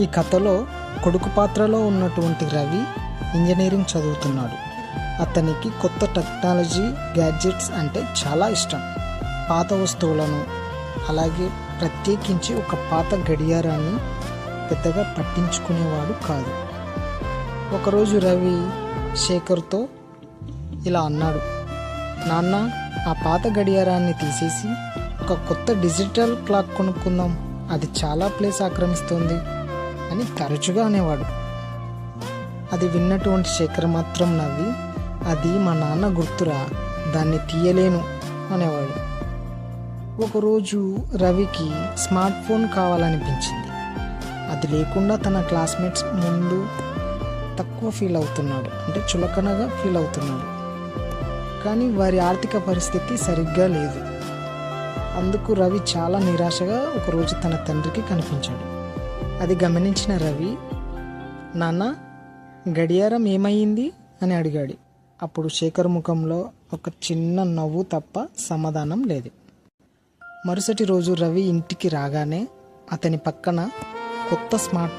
ఈ కథలో కొడుకు పాత్రలో ఉన్నటువంటి రవి ఇంజనీరింగ్ చదువుతున్నాడు. అతనికి కొత్త టెక్నాలజీ గ్యాడ్జెట్స్ అంటే చాలా ఇష్టం. పాత వస్తువులను అలాగే ప్రత్యేకించి ఒక పాత గడియారాన్ని పెద్దగా పట్టించుకునేవాడు కాదు. ఒకరోజు రవి శేఖర్తో ఇలా అన్నాడు నాన్న ఆ పాత గడియారాన్ని తీసేసి ఒక కొత్త డిజిటల్ క్లాక్ కొనుక్కుందాం. అది చాలా ప్లేస్ ఆక్రమిస్తుంది. అని తరచుగా అనేవాడు. అది విన్నటువంటి శేఖర్ మాత్రం నవ్వి అది మా నాన్న గుర్తురా దాన్ని తీయలేను అనేవాడు. ఒకరోజు రవికి స్మార్ట్ ఫోన్ కావాలనిపించింది. అది లేకుండా తన క్లాస్మేట్స్ ముందు తక్కువ ఫీల్ అవుతున్నాడు. అంటే చులకనగా ఫీల్ అవుతున్నాడు. కానీ వారి ఆర్థిక పరిస్థితి సరిగ్గా లేదు. అందుకు రవి చాలా నిరాశగా ఒకరోజు తన తండ్రికి కనిపించాడు. అది గమనించిన రవి నాన్న గడియారం ఏమయ్యింది? అని అడిగాడు. అప్పుడు శేఖర్ ముఖంలో ఒక చిన్న నవ్వు తప్ప సమాధానం లేదు. మరుసటి రోజు రవి ఇంటికి రాగానే అతని పక్కన కొత్త స్మార్ట్